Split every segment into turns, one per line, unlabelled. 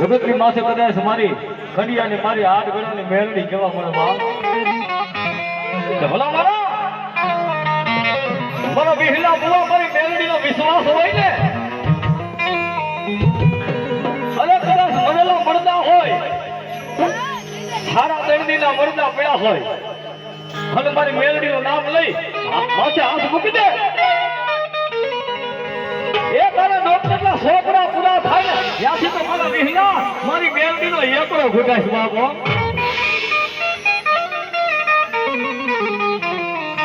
જગતની માથે કદાચ મારી ખડિયાની મારી હાથ ગળાની મેળડી કેવા મને કે ભલા મારા મારા મારી મેલડીનો વિશ્વાસ હોય ને અને કદાચ મરેલા મળદા હોય સારા દર્દીના મળદા પડ્યા હોય અને મારી મેલડીનું નામ લઈ, માથે હાથ મૂકી દે. એ તારા ડોક્ટરના છોકરા થાય તો મારા વિહલા મારી મેલડીનો એકરો ઘૂટાશ બાપો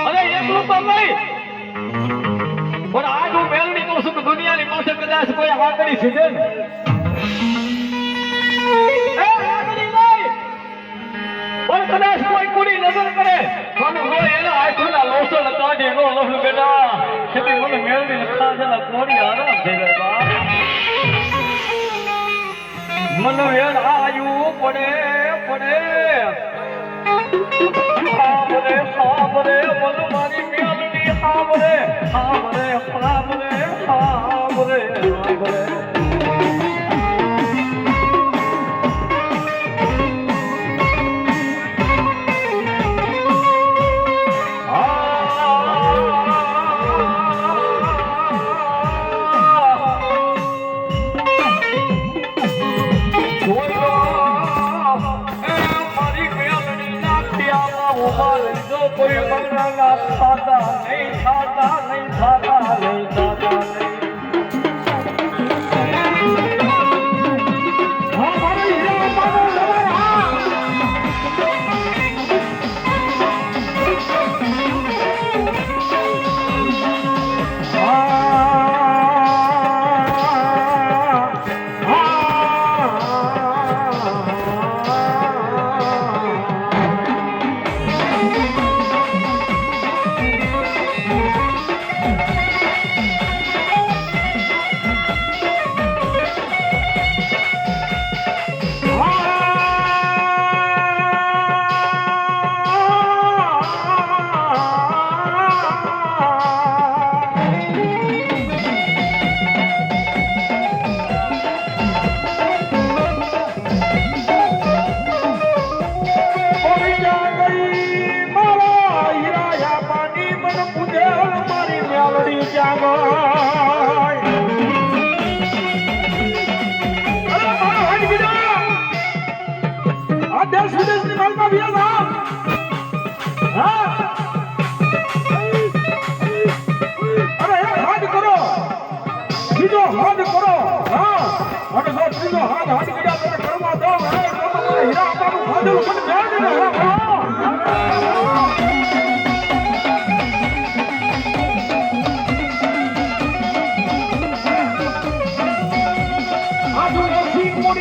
અરે એકલું તો નહીં. પણ આજ હું મેલડી કહું છું દુનિયાની માથે કદાચ કોઈ વાતડી સીધે ને. પણ કદાચ કોઈ કુડી નજર કરે. પણ હું એના આંખોના લોસણ કાઢી નો લોહ બેટા. ખેતી મને મેળવી ને કોરી આરામ થઈ જાય મને આયુ પડે પડે. સાબરે સાબરે મન મારી મેલડી સાબરે સાબરે સાબરે સાબરે કોઈ મંગળના ખાતા નહીં ખાતા નહીં ખાતા નહીં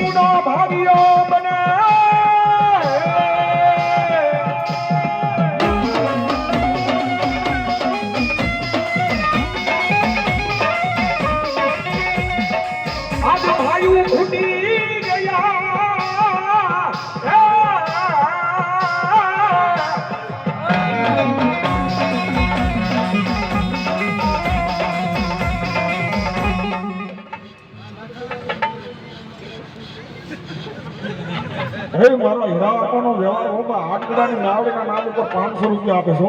આદિવાસી ભાગ્યો હે મારો હીરા આપવાનો વ્યવહાર હોબા આટલાની નાવડીના નામ ઉપર પાંચસો રૂપિયા આપે છો